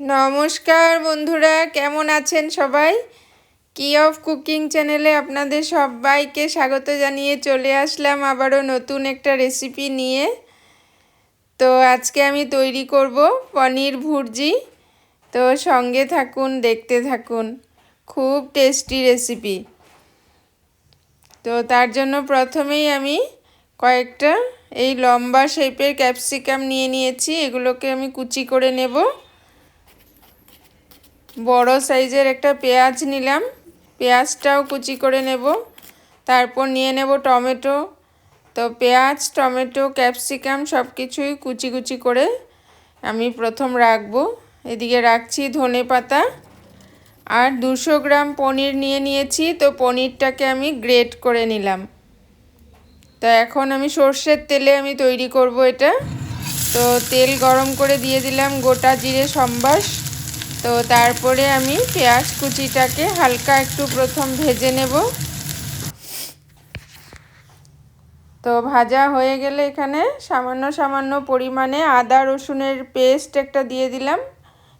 নমস্কার বন্ধুরা, কেমন আছেন সবাই? কি অফ কুকিং চ্যানেলে আপনাদের সবাইকে স্বাগত জানিয়ে চলে আসলাম আবারও নতুন একটা রেসিপি নিয়ে। তো আজকে আমি তৈরি করব পনির ভুর্জি। তো সঙ্গে থাকুন, দেখতে থাকুন। খুব টেস্টি রেসিপি তো তার জন্য প্রথমেই আমি কয়েকটা এই লম্বা শেপের ক্যাপসিকাম নিয়ে নিয়েছি। এগুলোকে আমি কুচি করে নেব। বড় সাইজের একটা পেঁয়াজ নিলাম। পেঁয়াজটাও কুচি করে নেব। তারপর নিয়ে নেব টমেটো। তো পেঁয়াজ, টমেটো, ক্যাপসিকাম সব কিছুই কুচি কুচি করে আমি প্রথম রাখব। এদিকে রাখছি ধনে পাতা। আর দুশো গ্রাম পনির নিয়ে নিয়েছি। তো পনিরটাকে আমি গ্রেট করে নিলাম। তো এখন আমি সর্ষের তেলে আমি তৈরি করব এটা। তো তেল গরম করে দিয়ে দিলাম গোটা জিরে সম্বাস। তো তারপরে আমি পেঁয়াজ কুচিটাকে হালকা একটু প্রথম ভেজে নেব। তো ভাজা হয়ে গেলে এখানে সামান্য সামান্য পরিমাণে আদা রসুনের পেস্ট একটা দিয়ে দিলাম।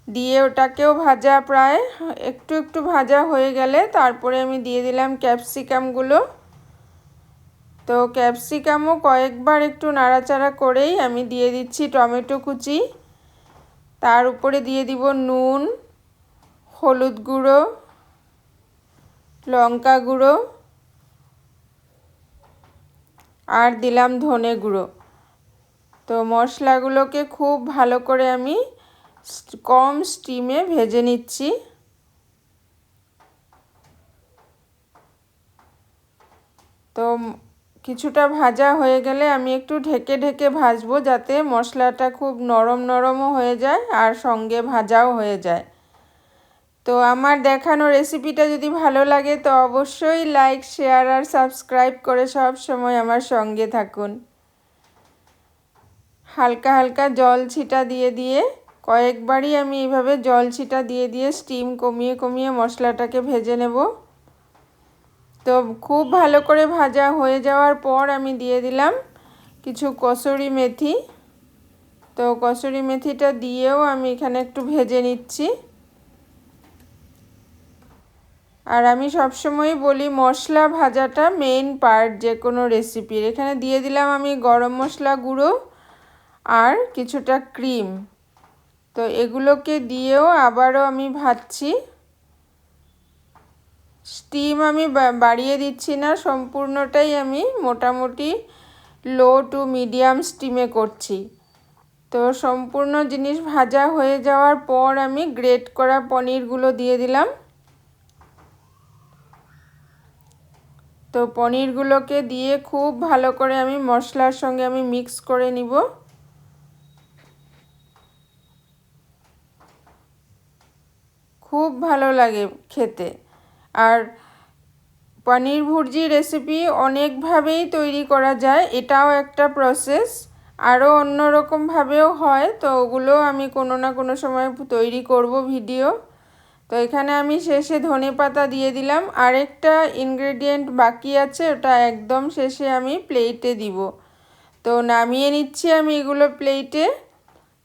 দিয়ে ওটাকেও ভাজা প্রায় একটু একটু ভাজা হয়ে গেলে তারপরে আমি দিয়ে দিলাম ক্যাপসিকামগুলো তো ক্যাপসিকামও কয়েকবার একটু নাড়াচাড়া করেই আমি দিয়ে দিচ্ছি টমেটো কুচি। তার উপরে দিয়ে দিব নুন, হলুদ গুঁড়ো, লঙ্কা গুঁড়ো আর দিলাম ধনে গুঁড়ো। তো মশলাগুলোকে খুব ভালো করে আমি কম স্টিমে ভেজে নিচ্ছি। তো কিছুটা ভাজা হয়ে গেলে আমি একটু ঢেকে ঢেকে ভাজবো যাতে মশলাটা খুব নরম নরমও হয়ে যায় আর সঙ্গে ভাজাও হয়ে যায়। তো আমার দেখানো রেসিপিটা যদি ভালো লাগে তো অবশ্যই লাইক শেয়ার আর সাবস্ক্রাইব করে সব সময় আমার সঙ্গে থাকুন। হালকা হালকা জল ছিটা দিয়ে দিয়ে কয়েকবারই আমি এইভাবে জল ছিটা দিয়ে দিয়ে স্টিম কমিয়ে কমিয়ে মশলাটাকে ভেজে নেব। তো খুব ভালো করে ভাজা হয়ে যাওয়ার পর আমি দিয়ে দিলাম কিছু কসুরি মেথি। তো কসুরি মেথিটা দিয়েও আমি এখানে একটু ভেজে নিচ্ছি। আর আমি সবসময় বলি মশলা ভাজাটা মেইন পার্ট যে কোনো রেসিপির এখানে দিয়ে দিলাম আমি গরম মশলা গুঁড়ো আর কিছুটা ক্রিম তো এগুলোকে দিয়েও আবারও আমি ভাজছি। স্টিম আমি বাড়িয়ে দিচ্ছি না, সম্পূর্ণটাই আমি মোটামুটি লো টু মিডিয়াম স্টিমে করছি। তো সম্পূর্ণ জিনিস ভাজা হয়ে যাওয়ার পর আমি গ্রেট করা পনিরগুলো দিয়ে দিলাম। তো পনিরগুলোকে দিয়ে খুব ভালো করে আমি মশলার সঙ্গে আমি মিক্স করে নিব। খুব ভালো লাগে খেতে। আর পনির ভুর্জি রেসিপি অনেকভাবেই তৈরি করা যায়, এটাও একটা প্রসেস আরও অন্যরকমভাবেও হয়, তো ওগুলো আমি কোনো না কোনো সময় তৈরি করব ভিডিও তো এখানে আমি শেষে ধনে পাতা দিয়ে দিলাম, আরেকটা ইনগ্রেডিয়েন্ট বাকি আছে, ওটা একদম শেষে আমি প্লেটে দিব। তো নামিয়ে নিচ্ছি আমি এগুলো প্লেটে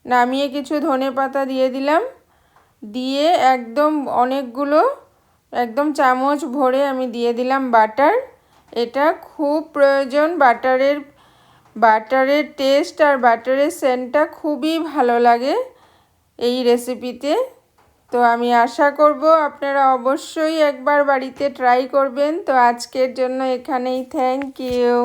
নামিয়ে কিছু ধনে পাতা দিয়ে দিলাম, দিয়ে একদম অনেকগুলো একদম চামচ ভরে আমি দিয়ে দিলাম বাটার। এটা খুব প্রয়োজন বাটারের বাটারের টেস্ট আর বাটারের সেন্টটা খুবই ভালো লাগে এই রেসিপিতে তো আমি আশা করব আপনারা অবশ্যই একবার বাড়িতে ট্রাই করবেন। তো আজকের জন্য এখানেই থ্যাংক ইউ